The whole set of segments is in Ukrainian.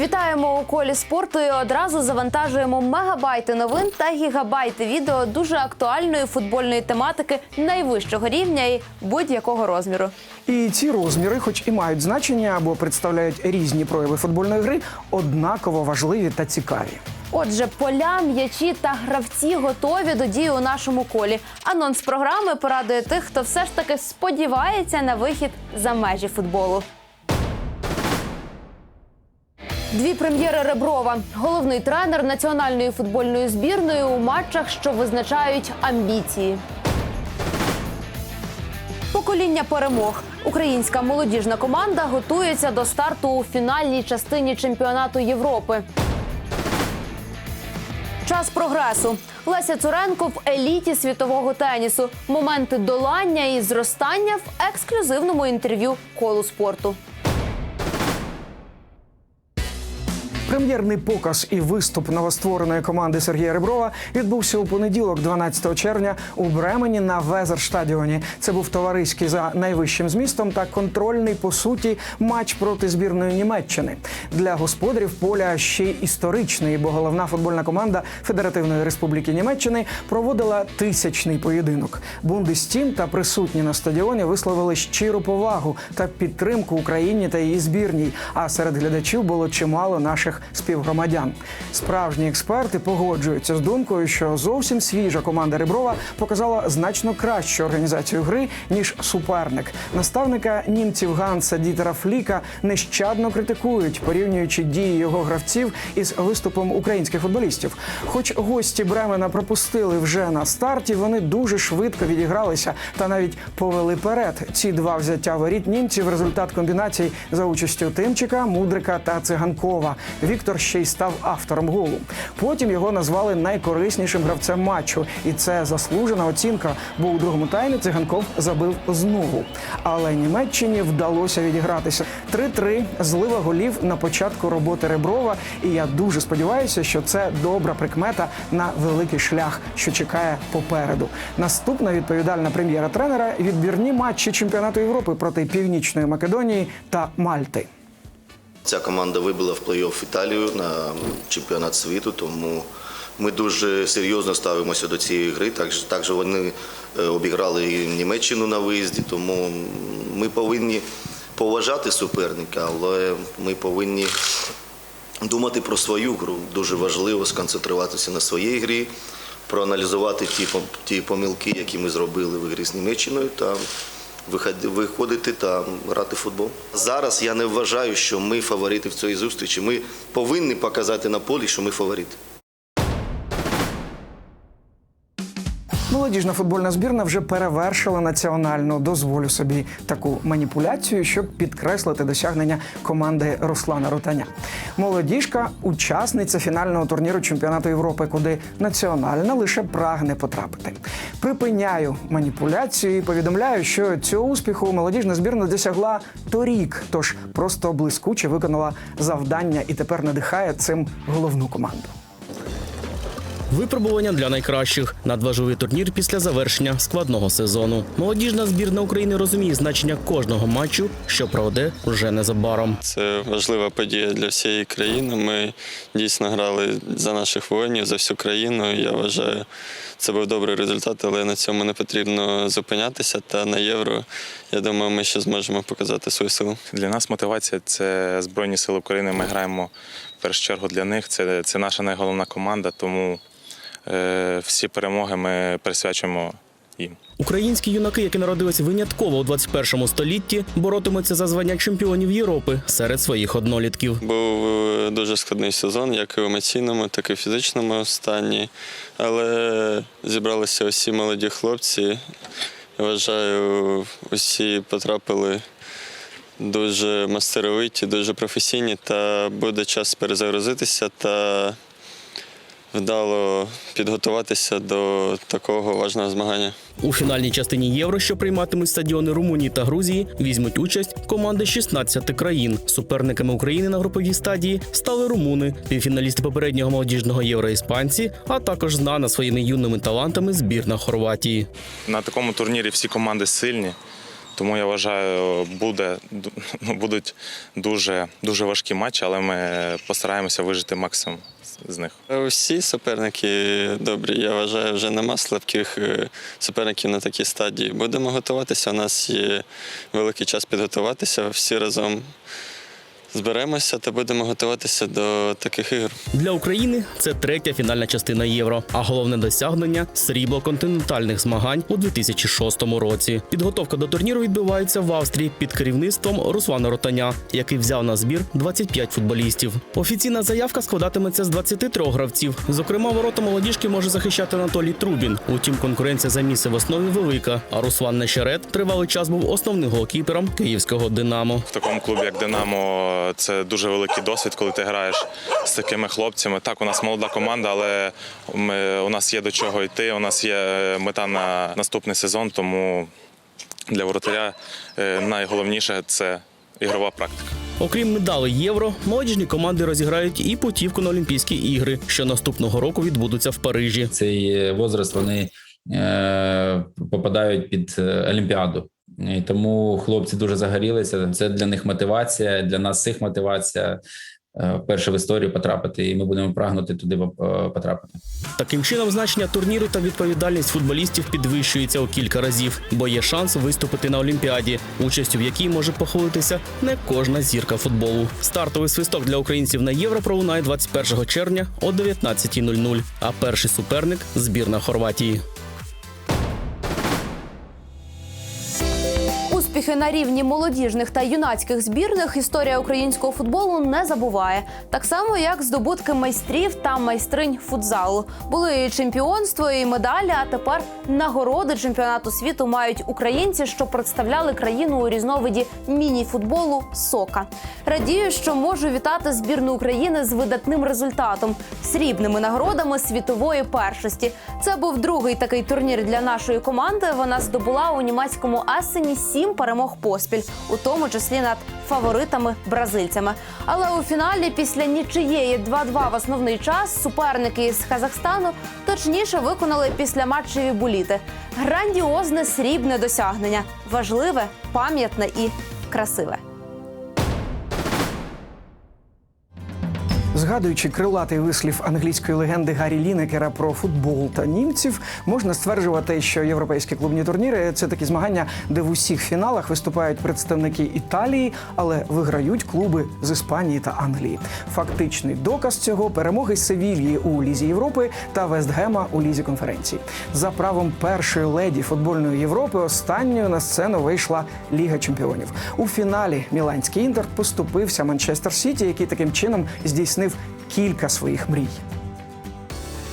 Вітаємо у колі спорту і одразу завантажуємо мегабайти новин та гігабайти відео дуже актуальної футбольної тематики найвищого рівня і будь-якого розміру. І ці розміри, хоч і мають значення або представляють різні прояви футбольної гри, однаково важливі та цікаві. Отже, поля, м'ячі та гравці готові до дії у нашому колі. Анонс програми порадує тих, хто все ж таки сподівається на вихід за межі футболу. Дві прем'єри Реброва. Головний тренер національної футбольної збірної у матчах, що визначають амбіції. Покоління перемог. Українська молодіжна команда готується до старту у фінальній частині чемпіонату Європи. Час прогресу. Леся Цуренко в еліті світового тенісу. Моменти долання і зростання в ексклюзивному інтерв'ю колу спорту. Прем'єрний показ і виступ новоствореної команди Сергія Реброва відбувся у понеділок, 12 червня, у Бремені на Везерштадіоні. Це був товариський за найвищим змістом та контрольний по суті матч проти збірної Німеччини. Для господарів поля ще й історичний, бо головна футбольна команда Федеративної Республіки Німеччини проводила тисячний поєдинок. Бундестім та присутні на стадіоні висловили щиру повагу та підтримку Україні та її збірній. А серед глядачів було чимало наших співгромадян. Справжні експерти погоджуються з думкою, що зовсім свіжа команда Реброва показала значно кращу організацію гри ніж суперник. Наставника німців Ганса Дітера Фліка нещадно критикують, порівнюючи дії його гравців із виступом українських футболістів. Хоч гості Бремена пропустили вже на старті, вони дуже швидко відігралися та навіть повели перед. Ці два взяття воріт німців результат комбінацій за участю Тимчика, Мудрика та Циганкова. Віктор ще й став автором голу. Потім його назвали найкориснішим гравцем матчу, і це заслужена оцінка, бо у другому таймі циганков забив знову. Але Німеччині вдалося відігратися 3-3 злива голів на початку роботи Реброва. І я дуже сподіваюся, що це добра прикмета на великий шлях, що чекає попереду. Наступна відповідальна прем'єра тренера відбірні матчі чемпіонату Європи проти Північної Македонії та Мальти. Ця команда вибила в плей-офф Італію на чемпіонат світу, тому ми дуже серйозно ставимося до цієї гри. Також, вони е, обіграли Німеччину на виїзді, тому ми повинні поважати суперника, але ми повинні думати про свою гру. Дуже важливо сконцентруватися на своїй грі, проаналізувати ті, ті помилки, які ми зробили в грі з Німеччиною, виходити та грати в футбол. Зараз я не вважаю, що ми фаворити в цій зустрічі. Ми повинні показати на полі, що ми фаворити. Молодіжна футбольна збірна вже перевершила національну. Дозволю собі таку маніпуляцію, щоб підкреслити досягнення команди Руслана Ротаня. Молодіжка учасниця фінального турніру чемпіонату Європи, куди національна лише прагне потрапити. Припиняю маніпуляцію і повідомляю, що цього успіху молодіжна збірна досягла торік, тож просто блискуче виконала завдання і тепер надихає цим головну команду. Випробування для найкращих надважливий турнір після завершення складного сезону. Молодіжна збірна України розуміє значення кожного матчу, що проведе вже незабаром. Це важлива подія для всієї країни. Ми дійсно грали за наших воїнів, за всю країну. Я вважаю, це був добрий результат, але на цьому не потрібно зупинятися. Та на євро, я думаю, ми ще зможемо показати свою силу. Для нас мотивація це Збройні Сили України. Ми граємо в першу чергу для них. Це, це наша найголовна команда, тому всі перемоги ми присвячуємо їм. Українські юнаки, які народились винятково у 21 столітті, боротимуться за звання чемпіонів Європи серед своїх однолітків. Був е, дуже складний сезон, як і в емоційному, так і в фізичному стані. Але зібралися усі молоді хлопці. Я вважаю, усі потрапили дуже мастеровиті, дуже професійні, та буде час перезагрузитися та вдало підготуватися до такого важного змагання. У фінальній частині євро, що прийматимуть стадіони Румунії та Грузії, візьмуть участь команди 16 країн. Суперниками України на груповій стадії стали румуни, півфіналісти попереднього молодіжного євро іспанці, а також знана своїми юними талантами збірна Хорватії. На такому турнірі всі команди сильні. Тому я вважаю, буде, ну, будуть дуже, дуже важкі матчі, але ми постараємося вижити максимум з- них. Усі суперники добрі. Я вважаю, вже нема слабких е, суперників на такій стадії. Будемо готуватися. У нас є великий час підготуватися. Всі разом зберемося та будемо готуватися до таких ігор. Для України це третя фінальна частина євро, а головне досягнення срібло континентальних змагань у 2006 році. Підготовка до турніру відбувається в Австрії під керівництвом Руслана Ротаня, який взяв на збір 25 футболістів. Офіційна заявка складатиметься з 23 гравців. Зокрема, ворота молодіжки може захищати Анатолій Трубін. Утім, конкуренція за місце в основі велика. А Руслан Нещерет тривалий час був основним голкіпером київського Динамо. В такому клубі, як Динамо, це дуже великий досвід, коли ти граєш з такими хлопцями. Так, у нас молода команда, але ми, у нас є до чого йти. У нас є мета на наступний сезон, тому для воротаря е, найголовніше це ігрова практика. Окрім медалей євро, молодіжні команди розіграють і путівку на Олімпійські ігри, що наступного року відбудуться в Парижі. цей возраст вони е, попадають під е, Олімпіаду. І тому хлопці дуже загорілися. Це для них мотивація, для нас всіх мотивація. е, Вперше в історію потрапити, і ми будемо прагнути туди е, потрапити. Таким чином, значення турніру та відповідальність футболістів підвищується у кілька разів, бо є шанс виступити на Олімпіаді, участю в якій може похвалитися не кожна зірка футболу. Стартовий свисток для українців на євро пролунає 21 червня о 19.00, А перший суперник збірна Хорватії. Успіхи на рівні молодіжних та юнацьких збірних історія українського футболу не забуває. Так само, як здобутки майстрів та майстринь футзалу. Були і чемпіонство, і медалі. А тепер нагороди чемпіонату світу мають українці, що представляли країну у різновиді міні-футболу Сока. Радію, що можу вітати збірну України з видатним результатом срібними нагородами світової першості. Це був другий такий турнір для нашої команди. Вона здобула у німецькому Есені сім перемог поспіль, у тому числі над фаворитами бразильцями. Але у фіналі після нічиєї 2-2 в основний час суперники із Казахстану точніше виконали після матчеві буліти. Грандіозне срібне досягнення, важливе, пам'ятне і красиве. Згадуючи крилатий вислів англійської легенди Гаррі Лінекера про футбол та німців, можна стверджувати, що європейські клубні турніри це такі змагання, де в усіх фіналах виступають представники Італії, але виграють клуби з Іспанії та Англії. Фактичний доказ цього перемоги Севільї у Лізі Європи та Вестгема у Лізі конференції. За правом першої леді футбольної Європи останньою на сцену вийшла Ліга Чемпіонів. У фіналі Міланський інтер поступився Манчестер Сіті, який таким чином здійснив кілька своїх мрій.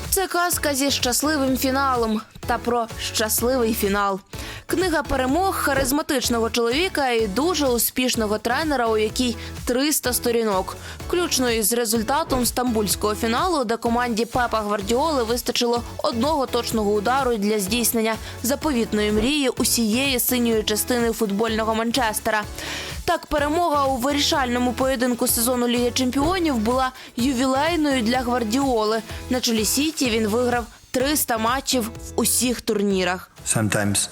Це казка зі щасливим фіналом та про щасливий фінал. Книга перемог харизматичного чоловіка і дуже успішного тренера, у якій 300 сторінок, включно із результатом стамбульського фіналу, де команді Пепа Гвардіоли вистачило одного точного удару для здійснення заповітної мрії усієї синьої частини футбольного Манчестера. Так, перемога у вирішальному поєдинку сезону Ліги Чемпіонів була ювілейною для Гвардіоли. На чолі Сіті він виграв 300 матчів в усіх турнірах. sometimes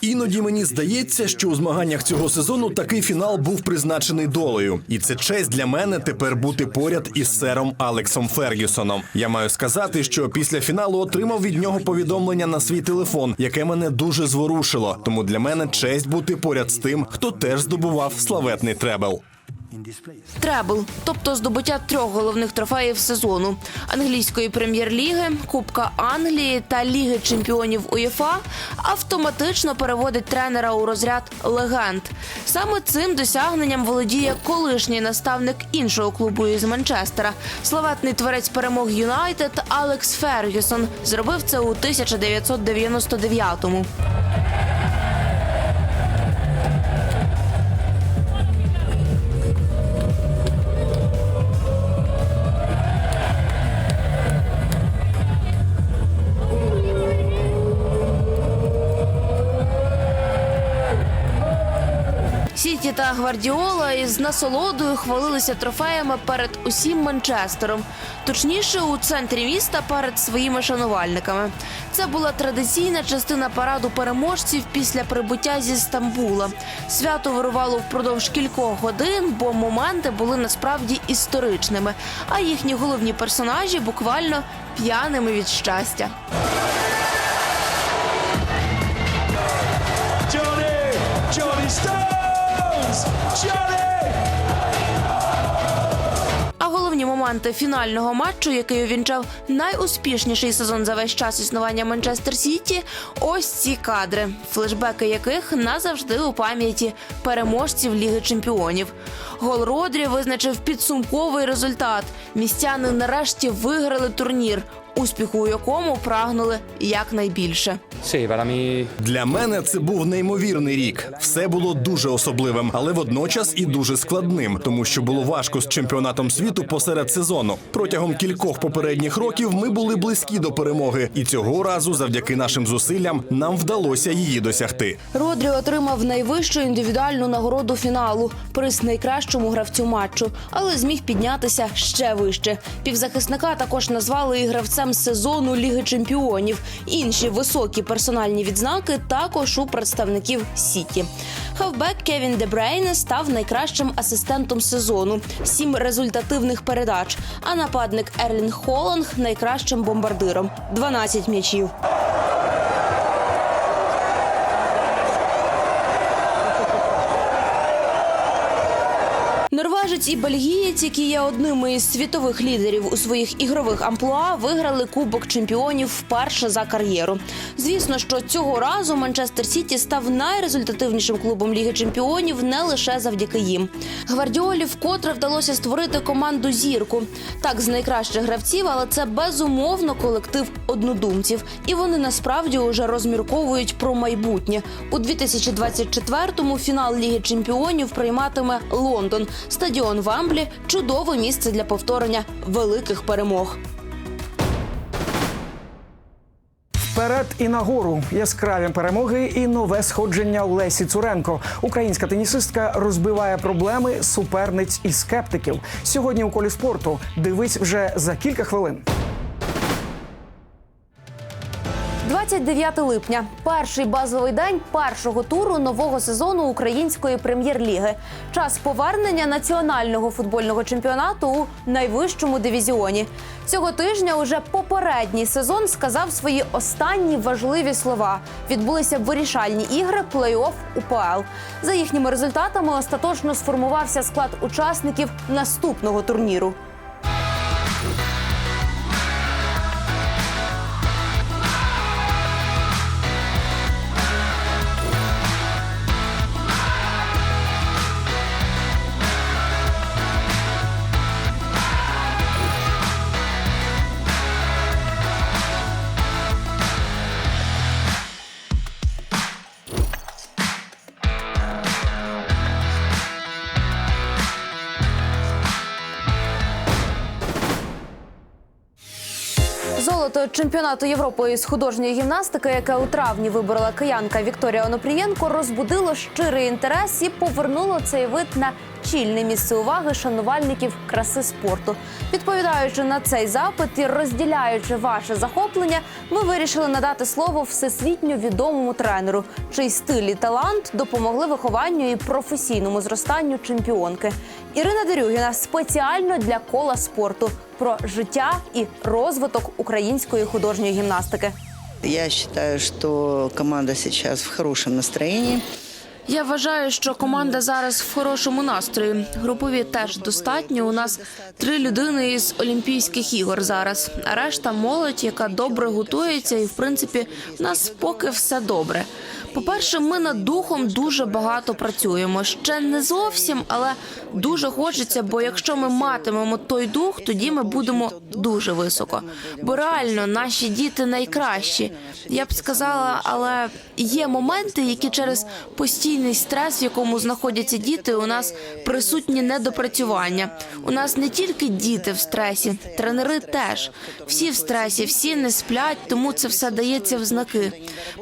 Іноді мені здається, що у змаганнях цього сезону такий фінал був призначений долею, і це честь для мене тепер бути поряд із сером Алексом Фергюсоном. Я маю сказати, що після фіналу отримав від нього повідомлення на свій телефон, яке мене дуже зворушило. Тому для мене честь бути поряд з тим, хто теж здобував славетний требл. Требл, тобто здобуття трьох головних трофеїв сезону: англійської прем'єр-ліги, Кубка Англії та Ліги чемпіонів УЄФА, автоматично переводить тренера у розряд легенд. Саме цим досягненням володіє колишній наставник іншого клубу із Манчестера, славетний творець перемог Юнайтед Алекс Фергюсон. Зробив це у 1999-му. Сіті та Гвардіола із насолодою хвалилися трофеями перед усім Манчестером, точніше у центрі міста перед своїми шанувальниками. Це була традиційна частина параду переможців після прибуття зі Стамбула. Свято вирувало впродовж кількох годин, бо моменти були насправді історичними, а їхні головні персонажі буквально п'яними від щастя. Johnny! Johnny! А головні моменти фінального матчу, який увінчав найуспішніший сезон за весь час існування Манчестер Сіті, ось ці кадри, флешбеки яких назавжди у пам'яті переможців Ліги Чемпіонів. Гол Родрі визначив підсумковий результат. Містяни нарешті виграли турнір, успіху у якому прагнули якнайбільше. Для мене це був неймовірний рік. Все було дуже особливим, але водночас і дуже складним, тому що було важко з чемпіонатом світу посеред сезону. Протягом кількох попередніх років ми були близькі до перемоги, і цього разу, завдяки нашим зусиллям, нам вдалося її досягти. Родрі отримав найвищу індивідуальну нагороду фіналу приз найкращому гравцю матчу, але зміг піднятися ще вище. Півзахисника також назвали і гравцем сезону Ліги Чемпіонів. Інші високі персональні відзнаки також у представників Сіті. Хавбек Кевін Дебрейне став найкращим асистентом сезону. Сім результативних передач. А нападник Ерлін Холланг найкращим бомбардиром 12 м'ячів. Норвежець і бельгієць, які є одними із світових лідерів у своїх ігрових амплуа, виграли Кубок чемпіонів вперше за кар'єру. Звісно, що цього разу Манчестер Сіті став найрезультативнішим клубом Ліги Чемпіонів не лише завдяки їм. Гвардіолі вкотре вдалося створити команду зірку. Так, з найкращих гравців, але це безумовно колектив однодумців, і вони насправді уже розмірковують про майбутнє. У 2024-му фінал Ліги Чемпіонів прийматиме Лондон. Стадіон Вамблі чудове місце для повторення великих перемог. Вперед і нагору яскраві перемоги і нове сходження Лесі Цуренко. Українська тенісистка розбиває проблеми суперниць і скептиків. Сьогодні у колі спорту дивись вже за кілька хвилин. 29 липня перший базовий день першого туру нового сезону української прем'єр-ліги. Час повернення національного футбольного чемпіонату у найвищому дивізіоні. Цього тижня уже попередній сезон сказав свої останні важливі слова. Відбулися вирішальні ігри плей-офф УПЛ. За їхніми результатами остаточно сформувався склад учасників наступного турніру. Золото чемпіонату Європи з художньої гімнастики, яке у травні виборола киянка Вікторія Онопрієнко, розбудило щирий інтерес і повернуло цей вид на чільне місце уваги шанувальників краси спорту. Відповідаючи на цей запит і розділяючи ваше захоплення, ми вирішили надати слово всесвітньо відомому тренеру, чий стиль і талант допомогли вихованню і професійному зростанню чемпіонки. Ірина Дерюгіна спеціально для кола спорту про життя і розвиток української художньої гімнастики. Я считаю, что команда сейчас в хорошем настроении. Я вважаю, що команда зараз в хорошому настрої. Групові теж достатньо. У нас три людини із Олімпійських ігор зараз, а решта молодь, яка добре готується, і в принципі в нас поки все добре. По-перше, ми над духом дуже багато працюємо. Ще не зовсім, але дуже хочеться. Бо якщо ми матимемо той дух, тоді ми будемо дуже високо. Бо реально наші діти найкращі. Я б сказала, але є моменти, які через постійний стрес, в якому знаходяться діти, у нас присутні недопрацювання. У нас не тільки діти в стресі, тренери теж. Всі в стресі, всі не сплять, тому це все дається в знаки.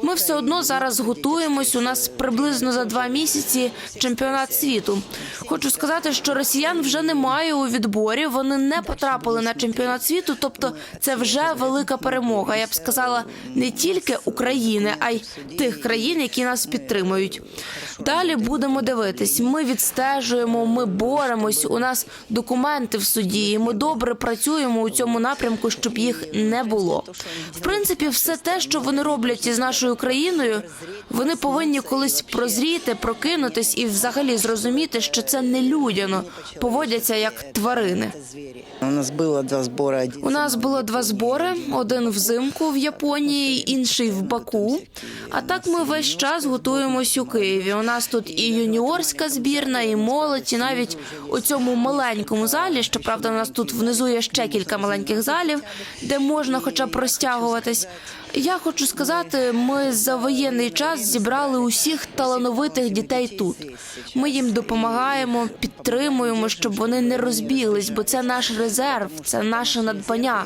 Ми все одно зараз готуємось. У нас приблизно за два місяці чемпіонат світу. Хочу сказати, що росіян вже немає у відборі. Вони не потрапили на чемпіонат світу. Тобто, це вже велика перемога. Я б сказала, не тільки України, а й тих країн, які нас підтримують. Далі будемо дивитись. Ми відстежуємо, ми боремось. У нас документи в суді. і Ми добре працюємо у цьому напрямку, щоб їх не було. В принципі, все те, що вони роблять із нашою країною, вони повинні колись прозріти, прокинутись і взагалі зрозуміти, що це не людяно, поводяться як тварини. У нас было два сбора. У нас було два збори: один взимку в Японії, інший в Баку. А так ми весь час готуємось у Києві. У нас тут і юніорська збірна, і молодь, і навіть у цьому маленькому залі. Щоправда, у нас тут внизу є ще кілька маленьких залів, де можна хоча б розтягуватись. Я хочу сказати, ми за воєнний час зібрали усіх талановитих дітей тут. Ми їм допомагаємо, підтримуємо, щоб вони не розбіглись, бо це наш резерв, це наше надбання.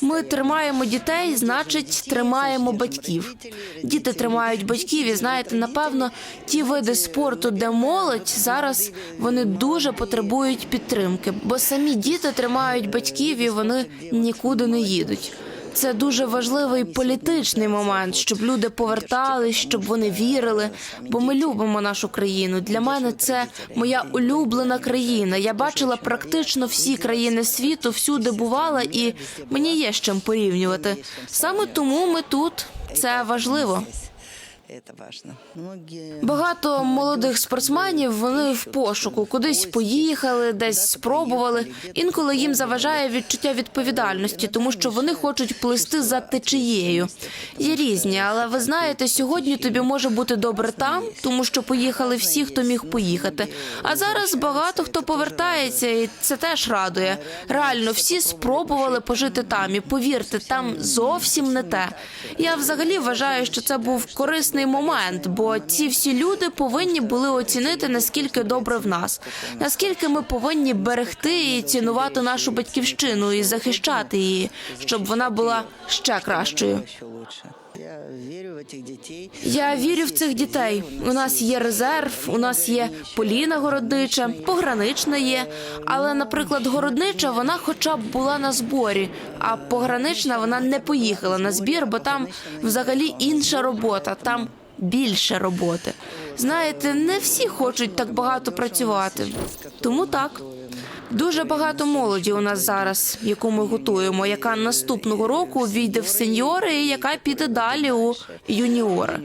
Ми тримаємо дітей, значить, тримаємо батьків. Діти тримають батьків, і знаєте, напевно, ті види спорту, де молодь зараз вони дуже потребують підтримки, бо самі діти тримають батьків і вони нікуди не їдуть. Це дуже важливий політичний момент, щоб люди повертались, щоб вони вірили. Бо ми любимо нашу країну. Для мене це моя улюблена країна. Я бачила практично всі країни світу, всюди бувала, і мені є з чим порівнювати. Саме тому ми тут. Це важливо. Багато молодих спортсменів вони в пошуку, кудись поїхали, десь спробували. Інколи їм заважає відчуття відповідальності, тому що вони хочуть плисти за течією. Є різні, але ви знаєте, сьогодні тобі може бути добре там, тому що поїхали всі, хто міг поїхати. А зараз багато хто повертається, і це теж радує. Реально, всі спробували пожити там, і повірте, там зовсім не те. Я взагалі вважаю, що це був корисний момент, бо ці всі люди повинні були оцінити наскільки добре в нас, наскільки ми повинні берегти і цінувати нашу батьківщину і захищати її, щоб вона була ще кращою. Я вірю в цих дітей. У нас є резерв, у нас є Поліна Городнича, погранична є. Але, наприклад, городнича вона хоча б була на зборі, а погранична вона не поїхала на збір, бо там взагалі інша робота. Там більше роботи. Знаєте, не всі хочуть так багато працювати. Тому так. Дуже багато молоді у нас зараз, яку ми готуємо, яка наступного року війде в сеньори і яка піде далі у юніори.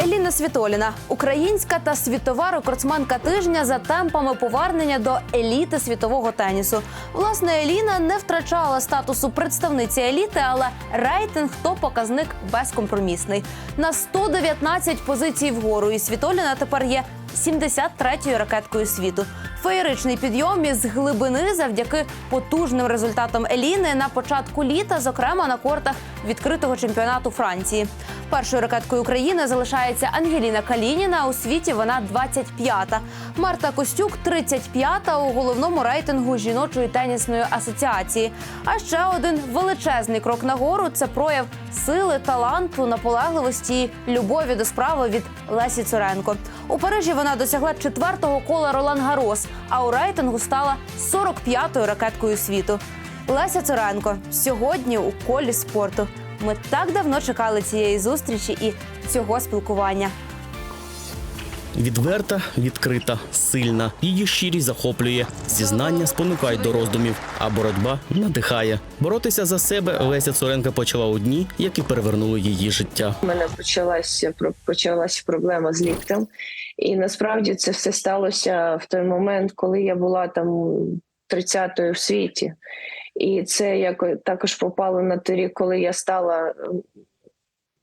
Еліна Світоліна, українська та світова рекордсменка тижня за темпами повернення до еліти світового тенісу. Власне, Еліна не втрачала статусу представниці еліти, але рейтинг то показник безкомпромісний. На 119 позицій вгору, і Світоліна тепер є 73-ю ракеткою світу. Феєричний підйом із глибини завдяки потужним результатам Еліни на початку літа, зокрема на кортах відкритого чемпіонату Франції. Першою ракеткою України залишається Ангеліна Калініна. У світі вона 25-та. Марта Костюк 35-та у головному рейтингу жіночої тенісної асоціації. А ще один величезний крок нагору це прояв сили, таланту, наполегливості любові до справи від Лесі Цуренко. У Парижі вона досягла четвертого кола Ролан Гарос, а у рейтингу стала 45-ю ракеткою світу. Леся Цуренко сьогодні у колі спорту. Ми так давно чекали цієї зустрічі і цього спілкування. Відверта, відкрита, сильна. Її щирість захоплює. Зізнання спонукають до роздумів, а боротьба надихає. Боротися за себе Леся Цуренка почала у дні, які перевернули її життя. У мене почалася про- почалася проблема з ліктем, і насправді це все сталося в той момент, коли я була там 30-ю в світі. І це як також попало на той рік, коли я стала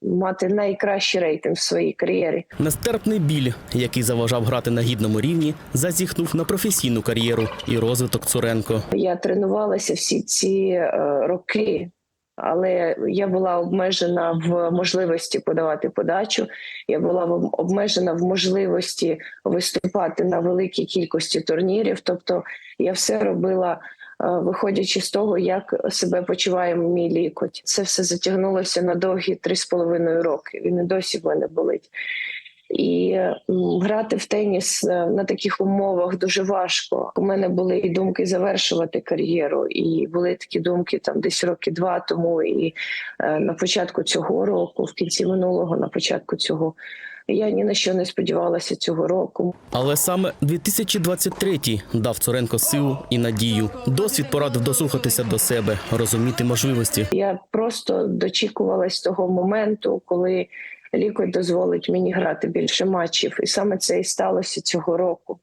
мати найкращий рейтинг в своїй кар'єрі. Нестерпний біль, який заважав грати на гідному рівні, зазіхнув на професійну кар'єру і розвиток Цуренко. Я тренувалася всі ці е, роки, але я була обмежена в можливості подавати подачу. Я була обмежена в можливості виступати на великій кількості турнірів. Тобто я все робила. е, Виходячи з того, як себе почуває мій лікоть, це все затягнулося на довгі три з половиною роки. Він і досі в мене болить. І грати в теніс е, на таких умовах дуже важко. У мене були і думки завершувати кар'єру, і були такі думки там десь роки два тому. І е, на початку цього року, в кінці минулого, на початку цього. Я ні на що не сподівалася цього року. Але саме 2023-й дав Цуренко силу і надію. Досвід порадив дослухатися до себе, розуміти можливості. Я просто дочікувалась того моменту, коли лікоть дозволить мені грати більше матчів, і саме це і сталося цього року.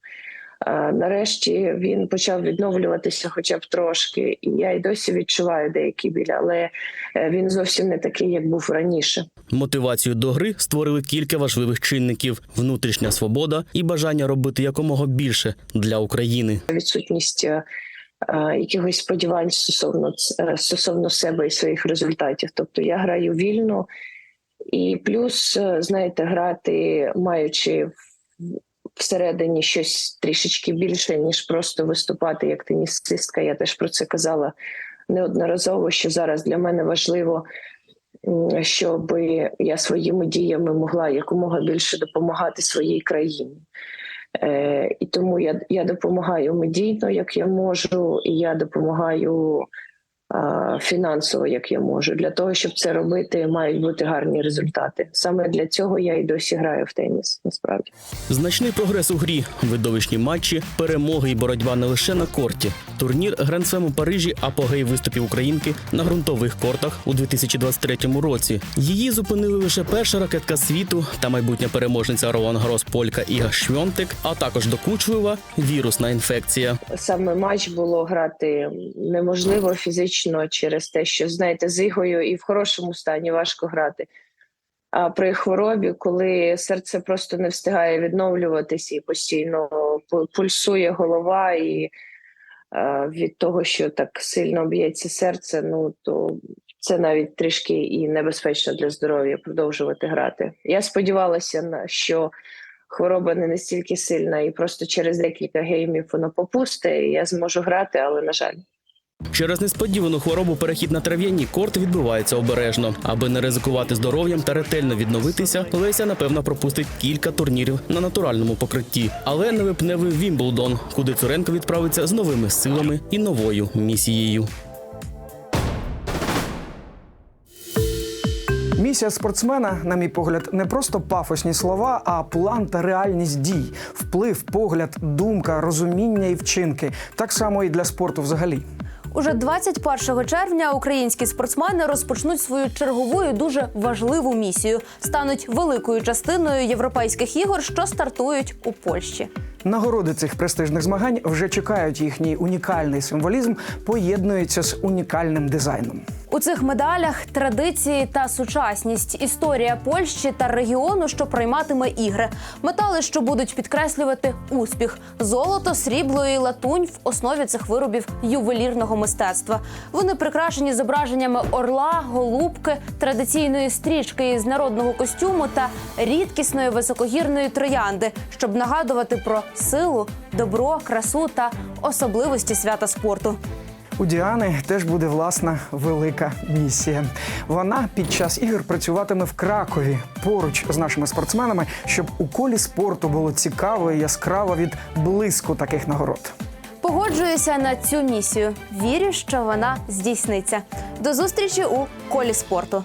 Нарешті він почав відновлюватися, хоча б трошки, і я й досі відчуваю деякі біль, але е, він зовсім не такий, як був раніше. Мотивацію до гри створили кілька важливих чинників: внутрішня свобода і бажання робити якомога більше для України. Відсутність е, е, якихось сподівань стосовно стосовно себе і своїх результатів. Тобто я граю вільно, і плюс, е, знаєте, грати, маючи всередині щось трішечки більше, ніж просто виступати як тенісистка. Я теж про це казала неодноразово, що зараз для мене важливо, щоб я своїми діями могла якомога більше допомагати своїй країні. Е, і тому я, я допомагаю медійно, як я можу, і я допомагаю фінансово, як я можу. Для того, щоб це робити, мають бути гарні результати. Саме для цього я і досі граю в теніс. Насправді. Значний прогрес у грі, видовищні матчі, перемоги і боротьба не лише на корті. Турнір Гранд-Слем у Парижі апогей виступів українки на ґрунтових кортах у 2023 році. Її зупинили лише перша ракетка світу та майбутня переможниця Ролан Гарос Полька Іга Швьонтик, а також докучлива вірусна інфекція. Саме матч було грати неможливо фізично через те, що знаєте, з ігою і в хорошому стані важко грати. А при хворобі, коли серце просто не встигає відновлюватися і постійно пульсує голова, і е, від того, що так сильно б'ється серце, ну то це навіть трішки і небезпечно для здоров'я продовжувати грати. Я сподівалася на що хвороба не настільки сильна, і просто через декілька геймів вона попусте, і я зможу грати, але на жаль. Через несподівану хворобу перехід на трав'яні корти відбувається обережно. Аби не ризикувати здоров'ям та ретельно відновитися, Леся напевно пропустить кілька турнірів на натуральному покритті, але не випневий Вімблдон, куди Цуренко відправиться з новими силами і новою місією. Місія спортсмена, на мій погляд, не просто пафосні слова, а план та реальність дій, вплив, погляд, думка, розуміння і вчинки. Так само і для спорту взагалі. Уже 21 червня українські спортсмени розпочнуть свою чергову і дуже важливу місію. Стануть великою частиною європейських ігор, що стартують у Польщі. Нагороди цих престижних змагань вже чекають. Їхній унікальний символізм поєднується з унікальним дизайном. У цих медалях традиції та сучасність, історія Польщі та регіону, що прийматиме ігри, метали, що будуть підкреслювати успіх, золото, срібло і латунь в основі цих виробів ювелірного мистецтва. Вони прикрашені зображеннями орла, голубки, традиційної стрічки із народного костюму та рідкісної високогірної троянди, щоб нагадувати про силу, добро, красу та особливості свята спорту. У Діани теж буде власна велика місія. Вона під час ігор працюватиме в Кракові поруч з нашими спортсменами, щоб у колі спорту було цікаво і яскраво від блиску таких нагород. Погоджуюся на цю місію. Вірю, що вона здійсниться. До зустрічі у колі спорту.